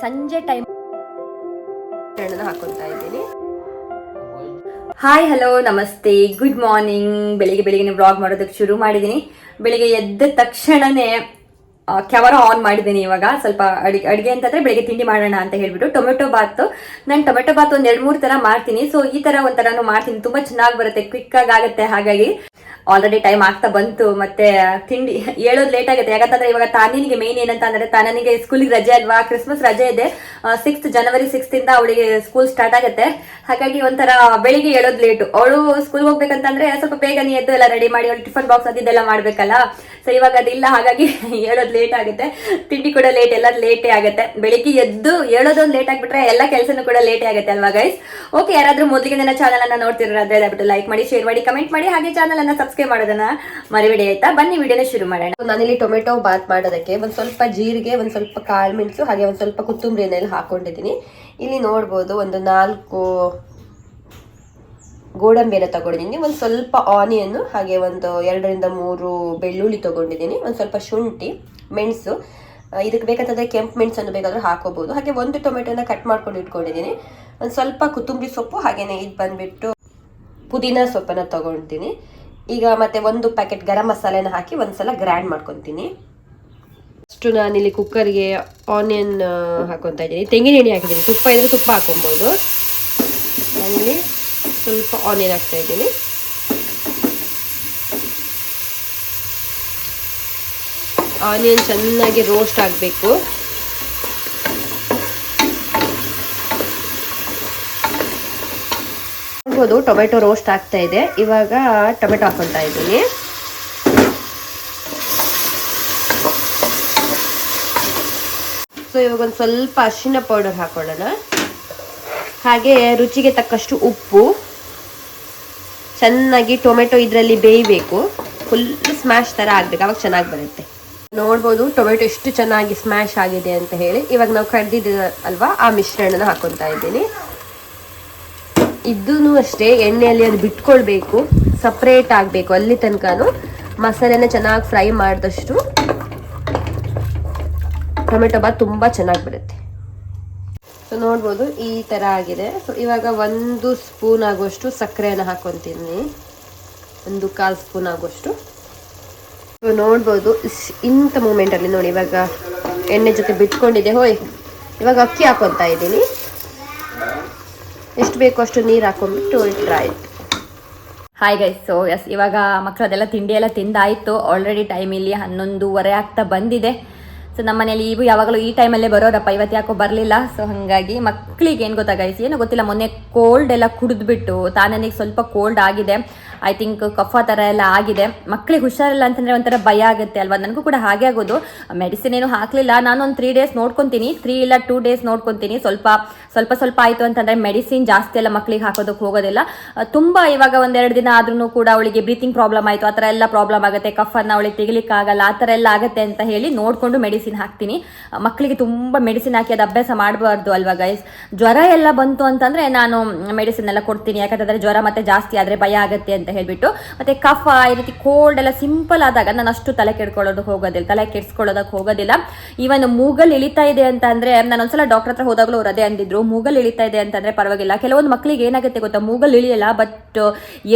ಸಂಜೆ ಟೈಮ್ ಹಾಕೊತಾ ಇದ್ದೀನಿ. ಹಾಯ್ ಹಲೋ ನಮಸ್ತೆ ಗುಡ್ ಮಾರ್ನಿಂಗ್ ಬೆಳಿಗ್ಗೆ ಬೆಳಿಗ್ಗೆ ವ್ಲಾಗ್ ಮಾಡೋದಕ್ಕೆ ಶುರು ಮಾಡಿದ್ದೀನಿ. ಬೆಳಿಗ್ಗೆ ಎದ್ದ ತಕ್ಷಣನೇ ಕ್ಯಾಮರಾ ಆನ್ ಮಾಡಿದ್ದೀನಿ ಇವಾಗ. ಸ್ವಲ್ಪ ಅಡಿಗೆ ಅಡಿಗೆ ಅಂತಂದ್ರೆ ಬೆಳಿಗ್ಗೆ ತಿಂಡಿ ಮಾಡೋಣ ಅಂತ ಹೇಳ್ಬಿಟ್ಟು ಟೊಮೆಟೊ ಬಾತ್. ನಾನು ಟೊಮೆಟೊ ಬಾತ್ ಒಂದ್ ಎರಡು ಮೂರು ತರ ಮಾಡ್ತೀನಿ. ಸೊ ಈ ತರ ಒಂಥರನು ಮಾಡ್ತೀನಿ. ತುಂಬಾ ಚೆನ್ನಾಗಿ ಬರುತ್ತೆ. ಕ್ವಿಕ್ ಆಗಿ ಆಗುತ್ತೆ ಹಾಗಾಗಿ. ಆಲ್ರೆಡಿ ಟೈಮ್ ಆಗ್ತಾ ಬಂತು. ಮತ್ತೆ ತಿಂಡಿ ಹೇಳೋದು ಲೇಟ್ ಆಗುತ್ತೆ. ಯಾಕಂತಂದ್ರೆ ಇವಾಗ ತಾನಿನಿಗೆ ಮೇನ್ ಏನಂತ ಅಂದ್ರೆ ತಾನಿಗೆ ಸ್ಕೂಲಿಗೆ ರಜೆ ಅಲ್ವಾ? ಕ್ರಿಸ್ಮಸ್ ರಜೆ ಇದೆ. ಸಿಕ್ಸ್ತ್ ಜನವರಿ ಸಿಕ್ಸ್ತ್ ಇಂದ ಅವಳಿಗೆ ಸ್ಕೂಲ್ ಸ್ಟಾರ್ಟ್ ಆಗುತ್ತೆ. ಹಾಗಾಗಿ ಒಂಥರ ಬೆಳಿಗ್ಗೆ ಹೇಳೋದು ಲೇಟು ಅವಳು ಸ್ಕೂಲ್ ಹೋಗ್ಬೇಕಂತಂದ್ರೆ ಸ್ವಲ್ಪ ಬೇಗನೆ ಎದ್ದು ಎಲ್ಲ ರೆಡಿ ಮಾಡಿ, ಅವಳು ಟಿಫನ್ ಬಾಕ್ಸ್ ಅದಿದ್ದೆಲ್ಲ ಮಾಡ್ಬೇಕಲ್ಲ. ಸೊ ಇವಾಗ ಅದಿಲ್ಲ. ಹಾಗಾಗಿ ಹೇಳೋದು ಲೇಟ್ ಆಗುತ್ತೆ. ತಿಂಡಿ ಕೂಡ ಲೇಟ್ ಎಲ್ಲ ಲೇಟೇ ಆಗುತ್ತೆ. ಬೆಳಿಗ್ಗೆ ಎದ್ದು ಹೇಳೋದೊಂದು ಲೇಟ್ ಆಗಿಬಿಟ್ರೆ ಎಲ್ಲ ಕೆಲಸನೂ ಕೂಡ ಲೇಟೇ ಆಗುತ್ತೆ ಅಲ್ವಾ ಗೈಸ್ ಓಕೆ ಯಾರಾದ್ರೂ ಮೊದಲಿಗೆ ನನ್ನ ಚಾನಲ್ ಅನ್ನ ನೋಡ್ತಿರೋದ್ರೆ ದಯವಿಟ್ಟು ಲೈಕ್ ಮಾಡಿ ಶೇರ್ ಮಾಡಿ ಕಮೆಂಟ್ ಮಾಡಿ, ಹಾಗೆ ಚಾನಲ್ ಅನ್ನ ಸಬ್ಸ್ಕ್ರೈಬ್ ಮಾಡೋದನ್ನ ಮರಿಬೇಡಿ ಆಯ್ತಾ? ಬನ್ನಿ ವಿಡಿಯೋನ ಶುರು ಮಾಡೋಣ. ನಾನಿಲ್ಲಿ ಟೊಮೆಟೊ ಬಾತ್ ಮಾಡೋದಕ್ಕೆ ಒಂದು ಸ್ವಲ್ಪ ಜೀರಿಗೆ, ಒಂದು ಸ್ವಲ್ಪ ಕಾಳು ಮೆಣಸು, ಹಾಗೆ ಒಂದು ಸ್ವಲ್ಪ ಕೊತ್ತಂಬರಿನೆಲ್ಲ ಹಾಕೊಂಡಿದ್ದೀನಿ. ಇಲ್ಲಿ ನೋಡ್ಬೋದು ಒಂದು ನಾಲ್ಕು ಗೋಡಂಬಿಯನ್ನು ತಗೊಂಡಿದ್ದೀನಿ. ಒಂದು ಸ್ವಲ್ಪ ಆನಿಯನ್ನು ಹಾಗೆ ಒಂದು ಎರಡರಿಂದ ಮೂರು ಬೆಳ್ಳುಳ್ಳಿ ತಗೊಂಡಿದ್ದೀನಿ. ಒಂದು ಸ್ವಲ್ಪ ಶುಂಠಿ. ಮೆಣಸು. ಇದಕ್ಕೆ ಬೇಕಾದ್ರೆ ಕೆಂಪು ಮೆಣಸನ್ನು ಬೇಕಾದರೂ ಹಾಕೋಬಹುದು ಹಾಗೆ ಒಂದು ಟೊಮೆಟೊನ ಕಟ್ ಮಾಡ್ಕೊಂಡು ಇಟ್ಕೊಂಡಿದ್ದೀನಿ. ಒಂದು ಸ್ವಲ್ಪ ಕೊತ್ತಂಬರಿ ಸೊಪ್ಪು, ಹಾಗೇನೆ ಇದು ಬಂದುಬಿಟ್ಟು ಪುದೀನ ಸೊಪ್ಪನ್ನು ತೊಗೊಳ್ತೀನಿ ಈಗ ಮತ್ತೆ ಒಂದು ಪ್ಯಾಕೆಟ್ ಗರಂ ಮಸಾಲೆನ ಹಾಕಿ ಒಂದ್ಸಲ ಗ್ರ್ಯಾಂಡ್ ಮಾಡ್ಕೊತೀನಿ. ಅಷ್ಟು ನಾನಿಲ್ಲಿ ಕುಕ್ಕರ್ಗೆ ಆನಿಯನ್ ಹಾಕೊತಾ ಇದ್ದೀನಿ. ತೆಂಗಿನ ಎಣ್ಣೆ ಹಾಕಿದ್ದೀನಿ. ತುಪ್ಪ ಇದ್ರೆ ತುಪ್ಪ ಹಾಕೊಬೋದು. ನಾನಿಲ್ಲಿ ಸ್ವಲ್ಪ ಆನಿಯನ್ ಹಾಕ್ತಾ ಇದ್ದೀನಿ. ಆನಿಯನ್ ಚೆನ್ನಾಗಿ ರೋಸ್ಟ್ ಆಗಬೇಕು. ನೋಡ್ಬೋದು ಟೊಮೆಟೊ ರೋಸ್ಟ್ ಆಗ್ತಾ ಇದೆ. ಇವಾಗ ಟೊಮೆಟೊ ಹಾಕೊತಾ ಇದ್ದೀನಿ. ಸೊ ಇವಾಗ ಒಂದು ಸ್ವಲ್ಪ ಅರಿಶಿನ ಪೌಡರ್ ಹಾಕೊಳ್ಳೋಣ. ಹಾಗೆ ರುಚಿಗೆ ತಕ್ಕಷ್ಟು ಉಪ್ಪು. ಚೆನ್ನಾಗಿ ಟೊಮೆಟೊ ಇದರಲ್ಲಿ ಬೇಯಬೇಕು. ಫುಲ್ ಸ್ಮ್ಯಾಶ್ ಥರ ಆಗಬೇಕು. ಅವಾಗ ಚೆನ್ನಾಗಿ ಬರುತ್ತೆ. ನೋಡ್ಬೋದು, ಟೊಮೆಟೊ ಎಷ್ಟು ಚೆನ್ನಾಗಿ ಸ್ಮ್ಯಾಶ್ ಆಗಿದೆ ಅಂತ ಹೇಳಿ. ಇವಾಗ ನಾವು ಕಡ್ದಿದ್ದ ಅಲ್ವಾ, ಆ ಮಿಶ್ರಣನ ಹಾಕೊತಾ ಇದ್ದೀನಿ. ಇದೂ ಅಷ್ಟೇ, ಎಣ್ಣೆಯಲ್ಲಿ ಅದು ಬಿಟ್ಕೊಳ್ಬೇಕು ಸಪ್ರೇಟ್ ಆಗಬೇಕು, ಅಲ್ಲಿ ತನಕನೂ. ಮಸಾಲೆನ ಚೆನ್ನಾಗಿ ಫ್ರೈ ಮಾಡಿದಷ್ಟು ಟೊಮೆಟೊ ಬಾತ್ ತುಂಬ ಚೆನ್ನಾಗಿ ಬರುತ್ತೆ. ಸೊ ನೋಡ್ಬೋದು, ಈ ಥರ ಆಗಿದೆ. ಸೊ ಇವಾಗ ಒಂದು ಸ್ಪೂನ್ ಆಗೋಷ್ಟು ಸಕ್ಕರೆಯನ್ನು ಹಾಕೊತೀನಿ. ಒಂದು ಕಾಲು ಸ್ಪೂನ್ ಆಗುವಷ್ಟು ಸೊ ನೋಡ್ಬೋದು. ಇಂಥ ಮೂಮೆಂಟಲ್ಲಿ ನೋಡಿ ಇವಾಗ ಎಣ್ಣೆ ಜೊತೆ ಬಿಟ್ಕೊಂಡಿದೆ ಹೋಯ್, ಇವಾಗ ಅಕ್ಕಿ ಹಾಕೊತಾ ಇದ್ದೀನಿ. ಎಷ್ಟು ಬೇಕು ಅಷ್ಟು ನೀರು ಹಾಕೊಂಡ್ಬಿಟ್ಟು ಆಯ್ತು ಹಾಯ್ ಗೈಸ್ ಸೊ ಎಸ್ ಇವಾಗ ಮಕ್ಕಳದೆಲ್ಲ ತಿಂಡಿ ಎಲ್ಲ ತಿಂದಾಯಿತು. ಆಲ್ರೆಡಿ ಟೈಮ್ ಇಲ್ಲಿ ಹನ್ನೊಂದುವರೆ ಆಗ್ತಾ ಬಂದಿದೆ. ಸೊ ನಮ್ಮ ಮನೇಲಿ ಇವು ಯಾವಾಗಲೂ ಈ ಟೈಮಲ್ಲೇ ಬರೋರಪ್ಪ, ಇವತ್ತು ಯಾಕೋ ಬರಲಿಲ್ಲ. ಸೊ ಹಾಗಾಗಿ ಮಕ್ಕಳಿಗೆ ಏನು ಗೊತ್ತಾ ಗೈಸ್ ಏನೋ ಗೊತ್ತಿಲ್ಲ, ಮೊನ್ನೆ ಕೋಲ್ಡ್ ಎಲ್ಲ ಕುಡಿದ್ಬಿಟ್ಟು, ತಾನನಿಗೆ ಸ್ವಲ್ಪ ಕೋಲ್ಡ್ ಆಗಿದೆ. ಐ ಥಿಂಕ್ ಕಫ ಥರ ಎಲ್ಲ ಆಗಿದೆ. ಮಕ್ಕಳಿಗೆ ಹುಷಾರಿಲ್ಲ ಅಂತಂದರೆ ಒಂಥರ ಭಯ ಆಗುತ್ತೆ ಅಲ್ವಾ? ನನಗೂ ಕೂಡ ಹಾಗೆ ಆಗೋದು. ಮೆಡಿಸಿನ್ ಏನು ಹಾಕಲಿಲ್ಲ. ನಾನು ಒಂದು ತ್ರೀ ಡೇಸ್ ನೋಡ್ಕೊತೀನಿ. ತ್ರೀ ಇಲ್ಲ ಟೂ ಡೇಸ್ ನೋಡ್ಕೊತೀನಿ. ಸ್ವಲ್ಪ ಸ್ವಲ್ಪ ಸ್ವಲ್ಪ ಆಯಿತು ಅಂತಂದರೆ ಮೆಡಿಸಿನ್ ಜಾಸ್ತಿ ಎಲ್ಲ ಮಕ್ಕಳಿಗೆ ಹಾಕೋದಕ್ಕೆ ಹೋಗೋದಿಲ್ಲ. ತುಂಬ ಇವಾಗ ಒಂದೆರಡು ದಿನ ಆದ್ರೂ ಕೂಡ ಅವಳಿಗೆ ಬ್ರೀತಿಂಗ್ ಪ್ರಾಬ್ಲಮ್ ಆಯಿತು. ಆ ಥರ ಎಲ್ಲ ಪ್ರಾಬ್ಲಮ್ ಆಗುತ್ತೆ. ಕಫನ್ನು ಅವಳಿಗೆ ತೆಗಿಲಿಕ್ಕಾಗಲ್ಲ ಆ ಥರ ಎಲ್ಲ ಆಗುತ್ತೆ ಅಂತ ಹೇಳಿ ನೋಡಿಕೊಂಡು ಮೆಡಿಸಿನ್ ಹಾಕ್ತೀನಿ. ಮಕ್ಕಳಿಗೆ ತುಂಬ ಮೆಡಿಸಿನ್ ಹಾಕಿ ಅದು ಅಭ್ಯಾಸ ಮಾಡಬಾರ್ದು ಅಲ್ವಾ ಗೈಸ್ ಜ್ವರ ಎಲ್ಲ ಬಂತು ಅಂತಂದರೆ ನಾನು ಮೆಡಿಸಿನ್ ಎಲ್ಲ ಕೊಡ್ತೀನಿ. ಯಾಕಂತಂದರೆ ಜ್ವರ ಮತ್ತೆ ಜಾಸ್ತಿ ಆದರೆ ಭಯ ಆಗುತ್ತೆ ಅಂತ. ಹೇಳ್ಬಿಟ್ಟು, ಮತ್ತೆ ಕಫ, ಈ ರೀತಿ ಕೋಲ್ಡ್ ಎಲ್ಲ ಸಿಂಪಲ್ ಆದಾಗ ನಾನು ಅಷ್ಟು ತಲೆ ಕೆಡ್ಕೊಳ್ಳೋದು ಹೋಗೋದಿಲ್ಲ, ತಲೆ ಕೆಡ್ಸ್ಕೊಳ್ಳೋದಕ್ಕೆ ಹೋಗೋದಿಲ್ಲ. ಈವನ್ ಮೂಗಲ್ ಇಳಿತಾ ಇದೆ ಅಂತ ಅಂದ್ರೆ, ನಾನು ಒಂದ್ಸಲ ಡಾಕ್ಟರ್ ಹತ್ರ ಹೋದಾಗಲೂ ಅವ್ರು ಅದೇ ಅಂದಿದ್ರು ಮೂಗಲ್ ಇಳಿತಾ ಇದೆ ಅಂತಂದ್ರೆ ಪರವಾಗಿಲ್ಲ. ಕೆಲವೊಂದು ಮಕ್ಕಳಿಗೆ ಏನಾಗುತ್ತೆ ಗೊತ್ತಾ ಮೂಗಲ್ ಇಳಿಯಲ್ಲ ಬಟ್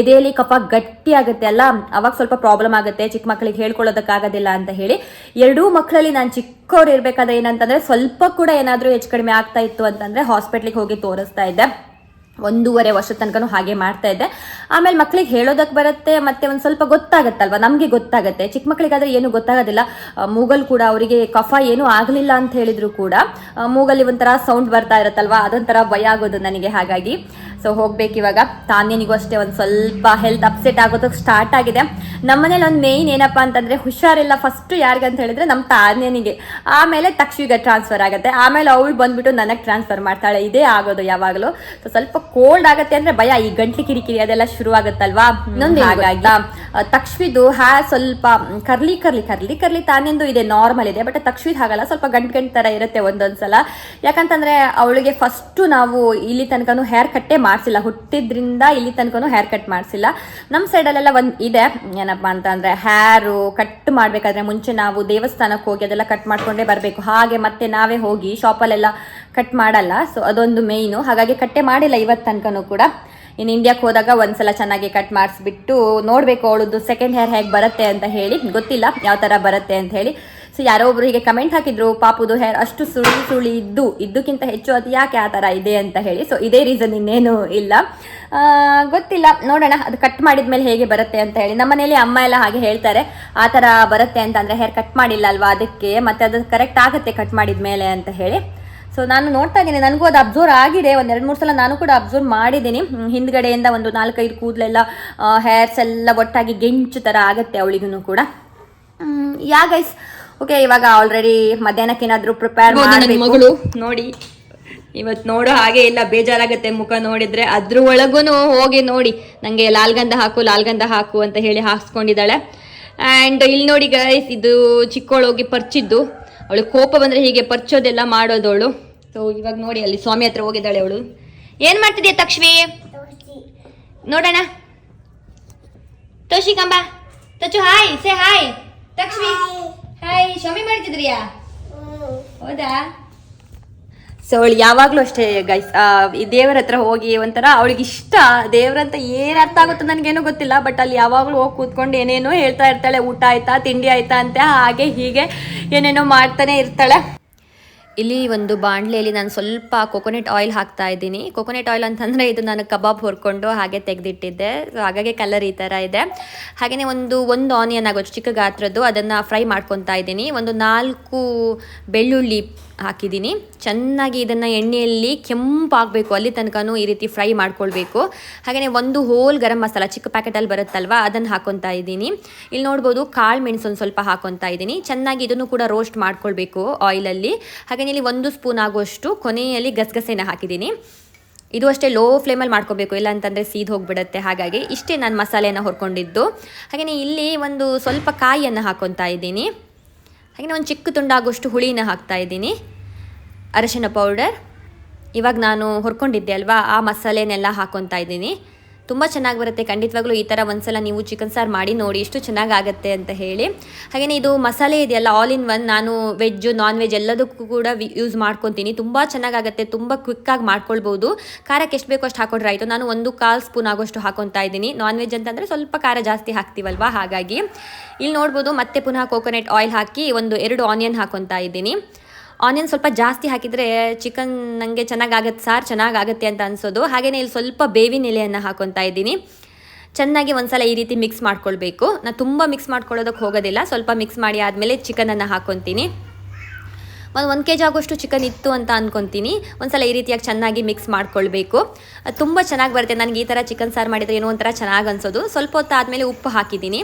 ಎದೆಯಲ್ಲಿ ಕಫ ಗಟ್ಟಿ ಆಗುತ್ತೆ ಅಲ್ಲ, ಅವಾಗ ಸ್ವಲ್ಪ ಪ್ರಾಬ್ಲಮ್ ಆಗುತ್ತೆ, ಚಿಕ್ಕ ಮಕ್ಕಳಿಗೆ ಹೇಳ್ಕೊಳ್ಳೋದಕ್ಕಾಗೋದಿಲ್ಲ ಅಂತ ಹೇಳಿ. ಎರಡೂ ಮಕ್ಕಳಲ್ಲಿ ನಾನು ಚಿಕ್ಕವ್ರು ಇರ್ಬೇಕಾದ್ರೆ ಏನಂತಂದ್ರೆ, ಸ್ವಲ್ಪ ಕೂಡ ಏನಾದರೂ ಹೆಚ್ಚು ಕಡಿಮೆ ಆಗ್ತಾ ಇತ್ತು ಅಂತಂದ್ರೆ ಹಾಸ್ಪಿಟ್ಲಿಗೆ ಹೋಗಿ ತೋರಿಸ್ತಾ ಇದ್ದೆ. ಒಂದೂವರೆ ವರ್ಷದ ತನಕನೂ ಹಾಗೆ ಮಾಡ್ತಾ ಇದ್ದೆ. ಆಮೇಲೆ ಮಕ್ಕಳಿಗೆ ಹೇಳೋದಕ್ಕೆ ಬರುತ್ತೆ, ಮತ್ತೆ ಒಂದು ಸ್ವಲ್ಪ ಗೊತ್ತಾಗತ್ತಲ್ವ? ನಮಗೆ ಗೊತ್ತಾಗುತ್ತೆ. ಚಿಕ್ಕ ಮಕ್ಕಳಿಗಾದ್ರೆ ಏನು ಗೊತ್ತಾಗೋದಿಲ್ಲ. ಮೂಗಲ್ ಕೂಡ ಅವರಿಗೆ ಕಫ ಏನೂ ಆಗಲಿಲ್ಲ ಅಂತ ಹೇಳಿದ್ರು ಕೂಡ ಮೂಗಲ್ಲಿ ಒಂಥರ ಸೌಂಡ್ ಬರ್ತಾ ಇರುತ್ತಲ್ವ? ಅದೊಂಥರ ಭಯ ಆಗೋದು ನನಗೆ ಹಾಗಾಗಿ. ಸೊ ಹೋಗ್ಬೇಕು ಇವಾಗ. ತಾನೇನಿಗೂ ಅಷ್ಟೇ ಒಂದು ಸ್ವಲ್ಪ ಹೆಲ್ತ್ ಅಪ್ಸೆಟ್ ಆಗೋದಕ್ಕೆ ಸ್ಟಾರ್ಟ್ ಆಗಿದೆ. ನಮ್ಮನೇಲಿ ಒಂದು ಮೇಯ್ನ್ ಏನಪ್ಪ ಅಂತಂದ್ರೆ ಹುಷಾರಿಲ್ಲ ಫಸ್ಟ್ ಯಾರಿಗಂತ ಹೇಳಿದ್ರೆ ನಮ್ಮ ತಾನೇನಿಗೆ ಆಮೇಲೆ ತಕ್ಷಿಗೆ ಟ್ರಾನ್ಸ್ಫರ್ ಆಗುತ್ತೆ. ಆಮೇಲೆ ಅವಳು ಬಂದ್ಬಿಟ್ಟು ನನಗೆ ಟ್ರಾನ್ಸ್ಫರ್ ಮಾಡ್ತಾಳೆ. ಇದೇ ಆಗೋದು ಯಾವಾಗಲೂ. ಸೊ ಸ್ವಲ್ಪ ಕೋಲ್ಡ್ ಆಗುತ್ತೆ ಅಂದ್ರೆ ಭಯ. ಈ ಗಂಟ್ಲು ಕಿರಿಕಿರಿ ಅದೆಲ್ಲ ಶುರು ಆಗುತ್ತಲ್ವಾ? ಇನ್ನೊಂದು ಹಾಗಾಗಿ ತಕ್ಷವಿದು ಹಾ ಸ್ವಲ್ಪ ಕರ್ಲಿ ಕರ್ಲಿ ಕರ್ಲಿ ಕರ್ಲಿ ತಾನೆಂದು ಇದೆ. ನಾರ್ಮಲ್ ಇದೆ. ಬಟ್ ತಕ್ಷವಿದ್ ಹಾಗಲ್ಲ. ಸ್ವಲ್ಪ ಗಂಟು ಗಂಟು ತರ ಇರುತ್ತೆ ಒಂದೊಂದ್ಸಲ. ಯಾಕಂತಂದ್ರೆ ಅವಳಿಗೆ ಫಸ್ಟ್ ನಾವು ಇಲ್ಲಿ ತನಕನೂ ಹೇರ್ ಕಟ್ಟೆ ಮಾಡಿಸಿಲ್ಲ. ಹುಟ್ಟಿದ್ರಿಂದ ಇಲ್ಲಿ ತನಕನೂ ಹೇರ್ ಕಟ್ ಮಾಡಿಸಿಲ್ಲ. ನಮ್ಮ ಸೈಡಲ್ಲೆಲ್ಲ ಒಂದು ಇದೆ. ಏನಪ್ಪ ಅಂತ ಅಂದರೆ ಹ್ಯಾರು ಕಟ್ ಮಾಡಬೇಕಾದ್ರೆ ಮುಂಚೆ ನಾವು ದೇವಸ್ಥಾನಕ್ಕೆ ಹೋಗಿ ಅದೆಲ್ಲ ಕಟ್ ಮಾಡ್ಕೊಂಡೇ ಬರಬೇಕು. ಹಾಗೆ ಮತ್ತೆ ನಾವೇ ಹೋಗಿ ಶಾಪಲ್ಲೆಲ್ಲ ಕಟ್ ಮಾಡಲ್ಲ. ಸೊ ಅದೊಂದು ಮೇಯ್ನು ಹಾಗಾಗಿ ಕಟ್ಟೆ ಮಾಡಿಲ್ಲ ಇವತ್ತು ತನಕನೂ ಕೂಡ. ಇನ್ನು ಇಂಡಿಯಾಕ್ಕೆ ಹೋದಾಗ ಒಂದ್ಸಲ ಚೆನ್ನಾಗಿ ಕಟ್ ಮಾಡಿಸ್ಬಿಟ್ಟು ನೋಡಬೇಕು ಅವಳದ್ದು ಸೆಕೆಂಡ್ ಹೇರ್ ಹೇಗೆ ಬರುತ್ತೆ ಅಂತ ಹೇಳಿ. ಗೊತ್ತಿಲ್ಲ ಯಾವ ಥರ ಬರುತ್ತೆ ಅಂತ ಹೇಳಿ. ಸೊ ಯಾರೋ ಒಬ್ರು ಹೀಗೆ ಕಮೆಂಟ್ ಹಾಕಿದ್ರು ಪಾಪುದು ಹೇರ್ ಅಷ್ಟು ಸುಳಿ ಸುಳಿ ಇದ್ದು, ಇದ್ದಕ್ಕಿಂತ ಹೆಚ್ಚು ಅದು ಯಾಕೆ ಆ ಥರ ಇದೆ? ಅಂತ ಹೇಳಿ. ಸೊ ಇದೇ ರೀಸನ್ ಇನ್ನೇನು ಇಲ್ಲ. ಗೊತ್ತಿಲ್ಲ. ನೋಡೋಣ. ಅದು ಕಟ್ ಮಾಡಿದ್ಮೇಲೆ ಹೇಗೆ ಬರುತ್ತೆ ಅಂತ ಹೇಳಿ. ನಮ್ಮ ಮನೇಲಿ ಅಮ್ಮ ಎಲ್ಲ ಹಾಗೆ ಹೇಳ್ತಾರೆ. ಆ ಥರ ಬರುತ್ತೆ ಅಂತ ಅಂದರೆ ಹೇರ್ ಕಟ್ ಮಾಡಿಲ್ಲ ಅಲ್ವಾ ಅದಕ್ಕೆ, ಮತ್ತೆ ಅದು ಕರೆಕ್ಟ್ ಆಗುತ್ತೆ ಕಟ್ ಮಾಡಿದ ಮೇಲೆ ಅಂತ ಹೇಳಿ. ಸೊ ನಾನು ನೋಡ್ತಾ ಇದ್ದೀನಿ. ನನಗೂ ಅದು ಅಬ್ಸರ್ವ್ ಆಗಿದೆ. ಒಂದು ಎರಡು ಮೂರು ಸಲ ನಾನು ಕೂಡ ಅಬ್ಸರ್ವ್ ಮಾಡಿದ್ದೀನಿ. ಹಿಂದ್ಗಡೆಯಿಂದ ಒಂದು ನಾಲ್ಕೈದು ಕೂದಲೆಲ್ಲ ಹೇರ್ಸ್ ಎಲ್ಲ ಒಟ್ಟಾಗಿ ಗೆಂಚು ಥರ ಆಗುತ್ತೆ ಅವಳಿಗೂ ಕೂಡ. ಯಾ ಗೈಸ್ ಓಕೆ ಇವಾಗ ಆಲ್ರೆಡಿ ಮಧ್ಯಾಹ್ನಕ್ಕೆ ಏನಾದರೂ ಪ್ರಿಪೇರ್ ಮಗಳು ನೋಡಿ ಇವತ್ತು ನೋಡೋ ಹಾಗೆ ಇಲ್ಲ ಬೇಜಾರಾಗುತ್ತೆ ಮುಖ ನೋಡಿದ್ರೆ. ಅದ್ರ ಒಳಗೂ ಹೋಗಿ ನೋಡಿ ನನಗೆ ಲಾಲ್ಗಂಧ ಹಾಕು ಲಾಲ್ಗಂಧ ಹಾಕು ಅಂತ ಹೇಳಿ ಹಾಕ್ಸ್ಕೊಂಡಿದ್ದಾಳೆ. ಆ್ಯಂಡ್ ಇಲ್ಲಿ ನೋಡಿ ಗೈಸ್ ಇದು ಚಿಕ್ಕವಳು ಹೋಗಿ ಪರ್ಚಿದ್ದು. ಅವಳು ಕೋಪ ಬಂದರೆ ಹೀಗೆ ಪರ್ಚೋದೆಲ್ಲ ಮಾಡೋದವಳು. ಸೊ ಇವಾಗ ನೋಡಿ ಅಲ್ಲಿ ಸ್ವಾಮಿ ಹತ್ರ ಹೋಗಿದ್ದಾಳೆ ಅವಳು. ಏನು ಮಾಡ್ತಿದ್ಯಾ ತಕ್ಷ್ಮಿ ನೋಡೋಣ. ತೋಷಿ ಕಂಬ. ತಚ್ಚು hi say hi Takshmi hi Shami ಮಾಡ್ತಿದ್ರಿಯಾ? ಹೌದಾ? ಸೊ ಅವಳು ಯಾವಾಗಲೂ ಅಷ್ಟೇ ಗೈಸ್ ಈ ದೇವರ ಹತ್ರ ಹೋಗಿ ಒಂಥರ ಅವಳಿಗೆ ಇಷ್ಟ. ದೇವ್ರಂತ ಏನು ಅರ್ಥ ಆಗುತ್ತೋ ನನಗೇನು ಗೊತ್ತಿಲ್ಲ ಬಟ್ ಅಲ್ಲಿ ಯಾವಾಗಲೂ ಹೋಗಿ ಕೂತ್ಕೊಂಡು ಏನೇನೋ ಹೇಳ್ತಾ ಇರ್ತಾಳೆ. ಊಟ ಆಯ್ತಾ ತಿಂಡಿ ಆಯ್ತಾ ಅಂತ ಹಾಗೆ ಹೀಗೆ ಏನೇನೋ ಮಾಡ್ತಾನೆ ಇರ್ತಾಳೆ. ಇಲ್ಲಿ ಒಂದು ಬಾಂಡ್ಲೆಯಲ್ಲಿ ನಾನು ಸ್ವಲ್ಪ ಕೊಕೊನೆಟ್ ಆಯಿಲ್ ಹಾಕ್ತಾ ಇದ್ದೀನಿ. ಕೊಕೊನೆಟ್ ಆಯಿಲ್ ಅಂತಂದರೆ ಇದು ನಾನು ಕಬಾಬ್ ಹೊರ್ಕೊಂಡು ಹಾಗೆ ತೆಗೆದಿಟ್ಟಿದ್ದೆ. ಸೊ ಹಾಗಾಗಿ ಕಲರ್ ಈ ಥರ ಇದೆ. ಹಾಗೆಯೇ ಒಂದು ಒಂದು ಆನಿಯನ್ ಆಗೋದು, ಚಿಕ್ಕ ಗಾತ್ರದ್ದು, ಅದನ್ನು ಫ್ರೈ ಮಾಡ್ಕೊತಾ ಇದ್ದೀನಿ. ಒಂದು ನಾಲ್ಕು ಬೆಳ್ಳುಳ್ಳಿ ಹಾಕಿದ್ದೀನಿ. ಚೆನ್ನಾಗಿ ಇದನ್ನು ಎಣ್ಣೆಯಲ್ಲಿ ಕೆಂಪಾಗಬೇಕು ಅಲ್ಲಿ ತನಕನೂ ಈ ರೀತಿ ಫ್ರೈ ಮಾಡ್ಕೊಳ್ಬೇಕು. ಹಾಗೆಯೇ ಒಂದು ಹೋಲ್ ಗರಂ ಮಸಾಲ, ಚಿಕ್ಕ ಪ್ಯಾಕೆಟಲ್ಲಿ ಬರುತ್ತಲ್ವ, ಅದನ್ನು ಹಾಕೊತಾ ಇದ್ದೀನಿ. ಇಲ್ಲಿ ನೋಡ್ಬೋದು ಕಾಳು ಮೆಣಸು ಸ್ವಲ್ಪ ಹಾಕೊತಾ ಇದ್ದೀನಿ. ಚೆನ್ನಾಗಿ ಇದನ್ನು ಕೂಡ ರೋಸ್ಟ್ ಮಾಡ್ಕೊಳ್ಬೇಕು ಆಯಿಲಲ್ಲಿ ಹಾಗೆಯೇ ಒಂದು ಸ್ಪೂನ್ ಆಗುವಷ್ಟು ಕೊನೆಯಲ್ಲಿ ಗಸಗಸೆನ ಹಾಕಿದ್ದೀನಿ. ಇದು ಅಷ್ಟೇ ಲೋ ಫ್ಲೇಮಲ್ಲಿ ಮಾಡ್ಕೋಬೇಕು, ಇಲ್ಲ ಅಂತಂದರೆ ಸೀದ್ ಹೋಗಿಬಿಡುತ್ತೆ. ಹಾಗಾಗಿ ಇಷ್ಟೇ ನಾನು ಮಸಾಲೆಯನ್ನು ಹೊರ್ಕೊಂಡಿದ್ದು. ಹಾಗೆಯೇ ಇಲ್ಲಿ ಒಂದು ಸ್ವಲ್ಪ ಕಾಯಿಯನ್ನು ಹಾಕೊತಾ ಇದ್ದೀನಿ. ಹಾಗೆಯೇ ಒಂದು ಚಿಕ್ಕ ತುಂಡಾಗುವಷ್ಟು ಹುಳಿನ ಹಾಕ್ತಾ ಇದ್ದೀನಿ. ಅರಶಿನ ಪೌಡರ್ ಇವಾಗ ನಾನು ಹೊರ್ಕೊಂಡಿದ್ದೆ ಅಲ್ವಾ, ಆ ಮಸಾಲೆನೆಲ್ಲ ಹಾಕೊತಾ ಇದ್ದೀನಿ. ತುಂಬ ಚೆನ್ನಾಗಿ ಬರುತ್ತೆ. ಖಂಡಿತವಾಗ್ಲೂ ಈ ಥರ ಒಂದ್ಸಲ ನೀವು ಚಿಕನ್ ಸಾರು ಮಾಡಿ ನೋಡಿ ಎಷ್ಟು ಚೆನ್ನಾಗಿ ಆಗುತ್ತೆ ಅಂತ ಹೇಳಿ. ಹಾಗೆಯೇ ಇದು ಮಸಾಲೆ ಇದೆಯಲ್ಲ ಆಲ್ ಇನ್ ಒನ್ ನಾನು ವೆಜ್ಜು ನಾನ್ ವೆಜ್ ಎಲ್ಲದಕ್ಕೂ ಕೂಡ ಯೂಸ್ ಮಾಡ್ಕೊತೀನಿ. ತುಂಬ ಚೆನ್ನಾಗಾಗುತ್ತೆ, ತುಂಬ ಕ್ವಿಕ್ಕಾಗಿ ಮಾಡ್ಕೊಳ್ಬೋದು. ಖಾರಕ್ಕೆ ಎಷ್ಟು ಬೇಕೋ ಅಷ್ಟು ಹಾಕೊಂಡ್ರೆ ಆಯಿತು. ನಾನು ಒಂದು ಕಾಲು ಸ್ಪೂನ್ ಆಗೋಷ್ಟು ಹಾಕೊತಾ ಇದ್ದೀನಿ. ನಾನ್ ವೆಜ್ ಅಂತಂದರೆ ಸ್ವಲ್ಪ ಖಾರ ಜಾಸ್ತಿ ಹಾಕ್ತೀವಲ್ವಾ? ಹಾಗಾಗಿ ಇಲ್ಲಿ ನೋಡ್ಬೋದು, ಮತ್ತೆ ಪುನಃ ಕೋಕೋನಟ್ ಆಯಿಲ್ ಹಾಕಿ ಒಂದು ಎರಡು ಆನಿಯನ್ ಹಾಕೊತಾ ಇದ್ದೀನಿ. ಆನಿಯನ್ ಸ್ವಲ್ಪ ಜಾಸ್ತಿ ಹಾಕಿದರೆ ಚಿಕನ್ ನನಗೆ ಚೆನ್ನಾಗಾಗತ್ತೆ ಸಾರು, ಚೆನ್ನಾಗಾಗುತ್ತೆ ಅಂತ ಅನ್ಸೋದು. ಹಾಗೆಯೇ ಇಲ್ಲಿ ಸ್ವಲ್ಪ ಬೇವಿನ ಎಲೆಯನ್ನು ಹಾಕೊತಾ ಇದ್ದೀನಿ. ಚೆನ್ನಾಗಿ ಒಂದ್ಸಲ ಈ ರೀತಿ ಮಿಕ್ಸ್ ಮಾಡ್ಕೊಳ್ಬೇಕು. ನಾನು ತುಂಬ ಮಿಕ್ಸ್ ಮಾಡ್ಕೊಳ್ಳೋದಕ್ಕೆ ಹೋಗೋದಿಲ್ಲ. ಸ್ವಲ್ಪ ಮಿಕ್ಸ್ ಮಾಡಿ ಆದಮೇಲೆ ಚಿಕನನ್ನು ಹಾಕೊತೀನಿ. ಒಂದು ಒಂದು ಕೆ ಜಿ ಆಗೋಷ್ಟು ಚಿಕನ್ ಇತ್ತು ಅಂತ ಅನ್ಕೊತೀನಿ. ಒಂದ್ಸಲ ಈ ರೀತಿಯಾಗಿ ಚೆನ್ನಾಗಿ ಮಿಕ್ಸ್ ಮಾಡ್ಕೊಳ್ಬೇಕು. ತುಂಬ ಚೆನ್ನಾಗಿ ಬರುತ್ತೆ. ನನಗೆ ಈ ಥರ ಚಿಕನ್ ಸಾರು ಮಾಡಿದರೆ ಏನೋ ಒಂಥರ ಚೆನ್ನಾಗಿ ಅನ್ಸೋದು. ಸ್ವಲ್ಪ ಹೊತ್ತು ಆದಮೇಲೆ ಉಪ್ಪು ಹಾಕಿದ್ದೀನಿ.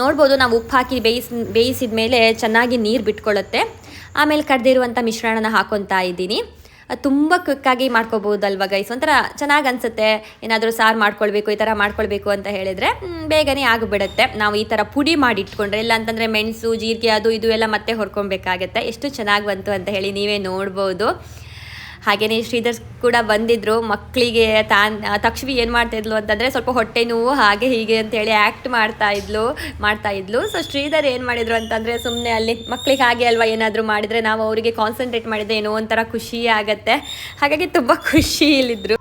ನೋಡ್ಬೋದು ನಾವು ಉಪ್ಪು ಹಾಕಿ ಬೇಯಿಸಿ ಬೇಯಿಸಿದ ಮೇಲೆ ಚೆನ್ನಾಗಿ ನೀರು ಬಿಟ್ಕೊಳ್ಳುತ್ತೆ ಆಮೇಲೆ ಕಡ್ದಿರುವಂಥ ಮಿಶ್ರಣನ ಹಾಕೊತಾ ಇದ್ದೀನಿ. ತುಂಬ ಕ್ವಿಕ್ಕಾಗಿ ಮಾಡ್ಕೋಬೋದಲ್ವ ಗೈಸ್ ಒಂಥರ ಚೆನ್ನಾಗಿ ಅನಿಸುತ್ತೆ. ಏನಾದರೂ ಸಾರು ಮಾಡ್ಕೊಳ್ಬೇಕು, ಈ ಥರ ಮಾಡ್ಕೊಳ್ಬೇಕು ಅಂತ ಹೇಳಿದರೆ ಬೇಗನೆ ಆಗಿಬಿಡುತ್ತೆ. ನಾವು ಈ ಥರ ಪುಡಿ ಮಾಡಿ ಇಟ್ಕೊಂಡ್ರೆ ಇಲ್ಲ ಅಂತಂದರೆ ಮೆಣಸು, ಜೀರಿಗೆ, ಅದು ಇದು ಎಲ್ಲ ಮತ್ತೆ ಹೊರ್ಕೊಬೇಕಾಗತ್ತೆ ಎಷ್ಟು ಚೆನ್ನಾಗಿ ಬಂತು ಅಂತ ಹೇಳಿ ನೀವೇ ನೋಡ್ಬೋದು. ಹಾಗೆಯೇ ಶ್ರೀಧರ್ ಕೂಡ ಬಂದಿದ್ರು ಮಕ್ಕಳಿಗೆ ತಾನ್, ತಕ್ಷವಿ ಏನು ಮಾಡ್ತಾ ಇದ್ಲು ಅಂತಂದರೆ ಸ್ವಲ್ಪ ಹೊಟ್ಟೆ ನೋವು, ಹಾಗೆ ಹೀಗೆ ಅಂತೇಳಿ ಆ್ಯಕ್ಟ್ ಮಾಡ್ತಾ ಇದ್ಲು ಮಾಡ್ತಾ ಇದ್ಲು. ಸೊ ಶ್ರೀಧರ್ ಏನು ಮಾಡಿದ್ರು ಅಂತಂದರೆ ಸುಮ್ಮನೆ ಅಲ್ಲಿ ಮಕ್ಕಳಿಗೆ ಹಾಗೆ ಅಲ್ವಾ ಏನಾದರೂ ಮಾಡಿದರೆ ನಾವು ಅವರಿಗೆ ಕಾನ್ಸಂಟ್ರೇಟ್ ಮಾಡಿದ್ರೆ ಏನೋ ಒಂಥರ ಖುಷಿ ಆಗುತ್ತೆ. ಹಾಗಾಗಿ ತುಂಬ ಖುಷಿಯಲ್ಲಿದ್ದರು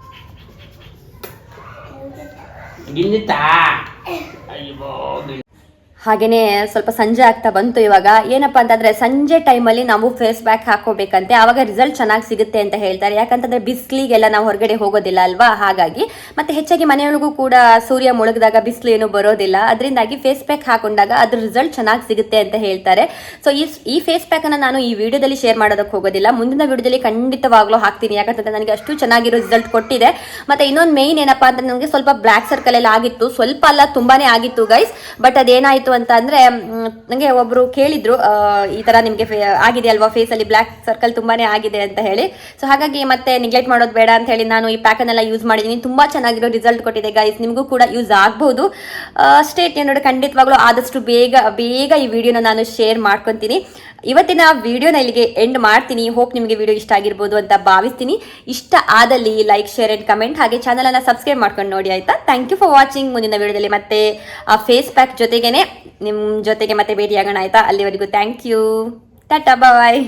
ಹಾಗೆಯೇ ಸ್ವಲ್ಪ ಸಂಜೆ ಆಗ್ತಾ ಬಂತು ಇವಾಗ. ಏನಪ್ಪ ಅಂತಂದ್ರೆ ಸಂಜೆ ಟೈಮಲ್ಲಿ ನಾವು ಫೇಸ್ ಪ್ಯಾಕ್ ಹಾಕೋಬೇಕಂತೆ ಆವಾಗ ರಿಸಲ್ಟ್ ಚೆನ್ನಾಗಿ ಸಿಗುತ್ತೆ ಅಂತ ಹೇಳ್ತಾರೆ. ಯಾಕಂತಂದ್ರೆ ಬಿಸಿಲಿಗೆಲ್ಲ ನಾವು ಹೊರಗಡೆ ಹೋಗೋದಿಲ್ಲ ಅಲ್ವಾ? ಹಾಗಾಗಿ. ಮತ್ತೆ ಹೆಚ್ಚಾಗಿ ಮನೆಯೊಳಗೂ ಕೂಡ ಸೂರ್ಯ ಮುಳುಗಿದಾಗ ಬಿಸಿಲು ಏನು ಬರೋದಿಲ್ಲ. ಅದರಿಂದಾಗಿ ಫೇಸ್ ಪ್ಯಾಕ್ ಹಾಕೊಂಡಾಗ ಅದ್ರ ರಿಸಲ್ಟ್ ಚೆನ್ನಾಗಿ ಸಿಗುತ್ತೆ ಅಂತ ಹೇಳ್ತಾರೆ. ಸೊ ಈ ಈ ಫೇಸ್ ಪ್ಯಾಕ್ ಅನ್ನ ನಾನು ಈ ವಿಡಿಯೋದಲ್ಲಿ ಶೇರ್ ಮಾಡೋದಕ್ಕೆ ಹೋಗೋದಿಲ್ಲ. ಮುಂದಿನ ವಿಡಿಯೋದಲ್ಲಿ ಖಂಡಿತವಾಗ್ಲೂ ಹಾಕ್ತೀನಿ. ಯಾಕಂತಂದ್ರೆ ನನಗೆ ಅಷ್ಟು ಚೆನ್ನಾಗಿರೋ ರಿಸಲ್ಟ್ ಕೊಟ್ಟಿದೆ. ಮತ್ತೆ ಇನ್ನೊಂದು ಮೇಯ್ನ್ ಏನಪ್ಪಾ ಅಂದ್ರೆ ನನಗೆ ಸ್ವಲ್ಪ ಬ್ಲ್ಯಾಕ್ ಸರ್ಕಲ್ ಎಲ್ಲ ಆಗಿತ್ತು. ಸ್ವಲ್ಪ ಅಲ್ಲ ತುಂಬಾನೇ ಆಗಿತ್ತು ಗೈಸ್ ಬಟ್ ಅದೇನಾಯ್ತು ಏನಾಯ್ತು ಅಂತ ಅಂದರೆ ನನಗೆ ಒಬ್ಬರು ಕೇಳಿದರು ಈ ತರ ನಿಮಗೆ ಆಗಿದೆ ಅಲ್ವಾ ಫೇಸ್ ಅಲ್ಲಿ ಬ್ಲಾಕ್ ಸರ್ಕಲ್ ತುಂಬಾನೇ ಆಗಿದೆ ಅಂತ ಹೇಳಿ. ಸೊ ಹಾಗಾಗಿ ಮತ್ತೆ ನೆಗ್ಲೆಕ್ಟ್ ಮಾಡೋದು ಬೇಡ ಅಂತ ಹೇಳಿ ನಾನು ಈ ಪ್ಯಾಕನ್ನೆಲ್ಲ ಯೂಸ್ ಮಾಡಿದ್ದೀನಿ ತುಂಬಾ ಚೆನ್ನಾಗಿರೋ ರಿಸಲ್ಟ್ ಕೊಟ್ಟಿದೆ ಗೈಸ್ ನಿಮಗೂ ಕೂಡ ಯೂಸ್ ಆಗ್ಬೋದು. ಅಷ್ಟೇ ಏನೋ ಖಂಡಿತವಾಗ್ಲೂ ಆದಷ್ಟು ಬೇಗ ಬೇಗ ಈ ವಿಡಿಯೋನ ನಾನು ಶೇರ್ ಮಾಡ್ಕೊತೀನಿ. ಇವತ್ತಿನ ವಿಡಿಯೋನ ಇಲ್ಲಿಗೆ ಎಂಡ್ ಮಾಡ್ತೀನಿ. ಹೋಪ್ ನಿಮಗೆ ವಿಡಿಯೋ ಇಷ್ಟ ಆಗಿರ್ಬೋದು ಅಂತ ಭಾವಿಸ್ತೀನಿ. ಇಷ್ಟ ಆದಲ್ಲಿ ಲೈಕ್ ಶೇರ್ ಅಂಡ್ ಕಮೆಂಟ್ ಹಾಗೆ ಚಾನಲನ್ನು ಸಬ್ಸ್ಕ್ರೈಬ್ ಮಾಡ್ಕೊಂಡು ನೋಡಿ, ಆಯ್ತಾ? ಥ್ಯಾಂಕ್ ಯು ಫಾರ್ ವಾಚಿಂಗ್ ಮುಂದಿನ ವಿಡಿಯೋದಲ್ಲಿ ಮತ್ತೆ, ಆ ಫೇಸ್ ಪ್ಯಾಕ್ ಜೊತೆಗೇನೆ. ನಿಮ್ಮ ಜೊತೆಗೆ ಮತ್ತೆ ಭೇಟಿಯಾಗೋಣ ಆಯ್ತಾ? ಅಲ್ಲಿವರೆಗೂ ಥ್ಯಾಂಕ್ ಯು ಟಾಟಾ ಬಾಯ್